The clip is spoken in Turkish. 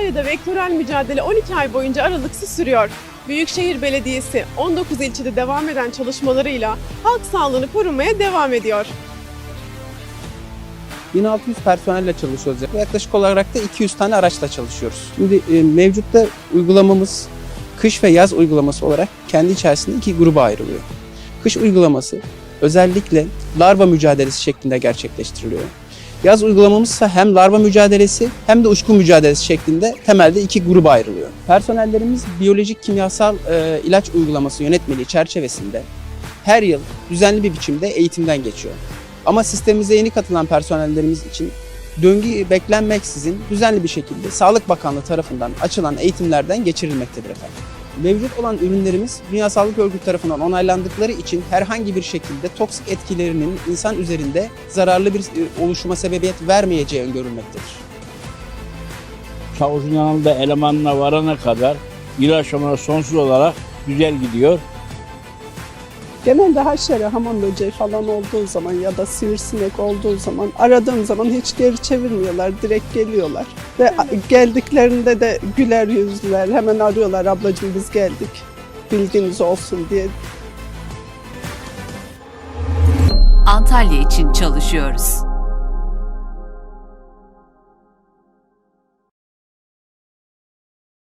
vektörel mücadele 12 ay boyunca aralıksız sürüyor. Büyükşehir Belediyesi 19 ilçede devam eden çalışmalarıyla halk sağlığını korumaya devam ediyor. 1600 personelle çalışıyoruz. Yaklaşık olarak da 200 tane araçla çalışıyoruz. Şimdi e, mevcutta uygulamamız kış ve yaz uygulaması olarak kendi içerisinde iki gruba ayrılıyor. Kış uygulaması özellikle larva mücadelesi şeklinde gerçekleştiriliyor. Yaz uygulamamız ise hem larva mücadelesi hem de uçku mücadelesi şeklinde temelde iki gruba ayrılıyor. Personellerimiz biyolojik kimyasal e, ilaç uygulaması yönetmeliği çerçevesinde her yıl düzenli bir biçimde eğitimden geçiyor. Ama sistemimize yeni katılan personellerimiz için döngü beklenmeksizin düzenli bir şekilde Sağlık Bakanlığı tarafından açılan eğitimlerden geçirilmektedir efendim. Mevcut olan ürünlerimiz Dünya Sağlık Örgütü tarafından onaylandıkları için herhangi bir şekilde toksik etkilerinin insan üzerinde zararlı bir e, oluşuma sebebiyet vermeyeceği öngörülmektedir. Çavuşun yanında elemanına varana kadar ilaçlamalar sonsuz olarak güzel gidiyor. Genelde haşere, hamam böceği falan olduğu zaman ya da sivrisinek olduğu zaman aradığım zaman hiç geri çevirmiyorlar. Direkt geliyorlar. Ve geldiklerinde de güler yüzlüler. Hemen arıyorlar ablacığım biz geldik. Bilginiz olsun diye. Antalya için çalışıyoruz.